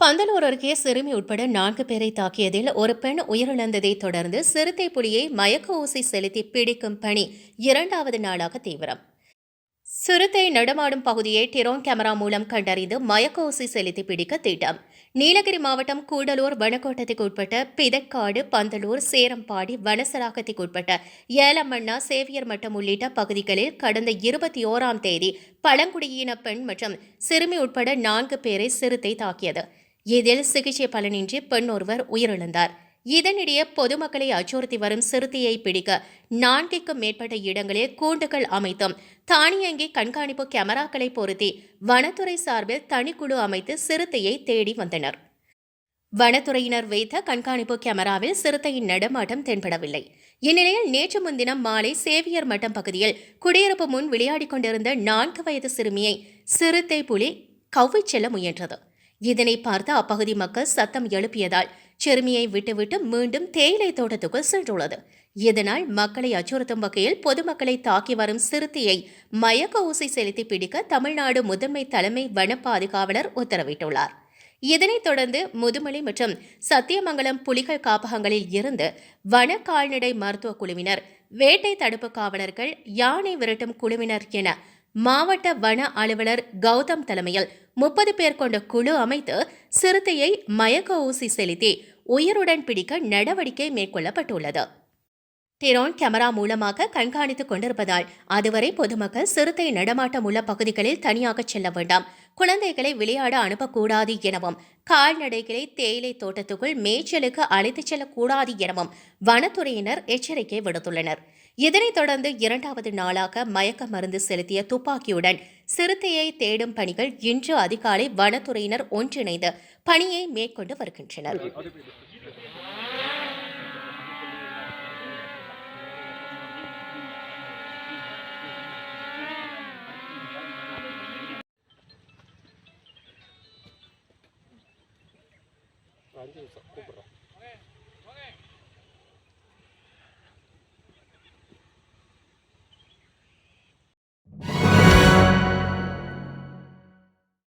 பந்தலூர் அருகே சிறுமி உட்பட நான்கு பேரை தாக்கியதில் ஒரு பெண் உயிரிழந்ததை தொடர்ந்து சிறுத்தை புலியை மயக்க ஊசி செலுத்தி பிடிக்கும் பணி இரண்டாவது நாளாக தீவிரம். சிறுத்தை நடமாடும் பகுதியை டிரோன் கேமரா மூலம் கண்டறிந்து மயக்க ஊசி செலுத்தி பிடிக்க திட்டம். நீலகிரி மாவட்டம் கூடலூர் வனக்கோட்டத்துக்கு உட்பட்ட பிதக்காடு பந்தலூர் சேரம்பாடி வனசலாக்கத்துக்கு உட்பட்ட ஏலமண்ணா சேவியர் மட்டம் உள்ளிட்ட பகுதிகளில் கடந்த இருபத்தி ஓராம் தேதி பழங்குடியின பெண் மற்றும் சிறுமி உட்பட நான்கு பேரை சிறுத்தை தாக்கியது. இதில் சிகிச்சை பலனின்றி பெண் ஒருவர் உயிரிழந்தார். இதனிடையே பொதுமக்களை அச்சுறுத்தி வரும் சிறுத்தையை பிடிக்க நான்கிற்கும் மேற்பட்ட இடங்களில் கூண்டுகள் அமைத்தும். தானியங்கி கண்காணிப்பு கேமராக்களை பொருத்தி வனத்துறை சார்பில் தனிக்குழு அமைத்து சிறுத்தையை தேடி வந்தனர். வனத்துறையினர் வைத்த கண்காணிப்பு கேமராவில் சிறுத்தையின் நடமாட்டம் தென்படவில்லை. இந்நிலையில் நேற்று முன்தினம் மாலை சேவியர் மட்டம் பகுதியில் குடியிருப்பு முன் விளையாடிக் கொண்டிருந்த நான்கு வயது சிறுமியை சிறுத்தை புலி கவ்விச் செல்ல முயன்றது. இதனை பார்த்து அப்பகுதி மக்கள் சத்தம் எழுப்பியதால் சிறுமியை விட்டுவிட்டு மீண்டும் தேயிலை தோட்டத்துக்குள் சென்றுள்ளது. இதனால் மக்களை அச்சுறுத்தும் வகையில் பொதுமக்களை தாக்கி வரும் சிறுத்தையை மயக்க ஊசி செலுத்தி பிடிக்க தமிழ்நாடு முதன்மை தலைமை வன பாதுகாவலர் உத்தரவிட்டுள்ளார். இதனைத் தொடர்ந்து முதுமலை மற்றும் சத்தியமங்கலம் புலிகள் காப்பகங்களில் இருந்து வன கால்நடை மருத்துவ குழுவினர் வேட்டை தடுப்பு காவலர்கள் யானை விரட்டும் குழுவினர் என மாவட்ட வன அலுவலர் கௌதம் தலைமையில் முப்பது பேர் கொண்ட குழு அமைத்து சிறுத்தையை மயக்க ஊசி செலுத்தி உயிருடன் பிடிக்க நடவடிக்கை மேற்கொள்ளப்பட்டுள்ளது. டிரோன் கேமரா மூலமாக கண்காணித்துக் கொண்டிருப்பதால் அதுவரை பொதுமக்கள் சிறுத்தை நடமாட்டம் உள்ள பகுதிகளில் தனியாக செல்ல வேண்டாம். குழந்தைகளை விளையாட அனுப்பக்கூடாது எனவும் கால்நடைகளை தேயிலை தோட்டத்துக்குள் மேய்ச்சலுக்கு அழைத்துச் செல்லக்கூடாது எனவும் வனத்துறையினர் எச்சரிக்கை விடுத்துள்ளனர். இதனைத் தொடர்ந்து இரண்டாவது நாளாக மயக்க மருந்து செலுத்திய துப்பாக்கியுடன் சிறுத்தையை தேடும் பணிகள் இன்று அதிகாலை வனத்துறையினர் ஒன்றிணைந்து பணியை மேற்கொண்டு வருகின்றனர். lanjut sak kubra.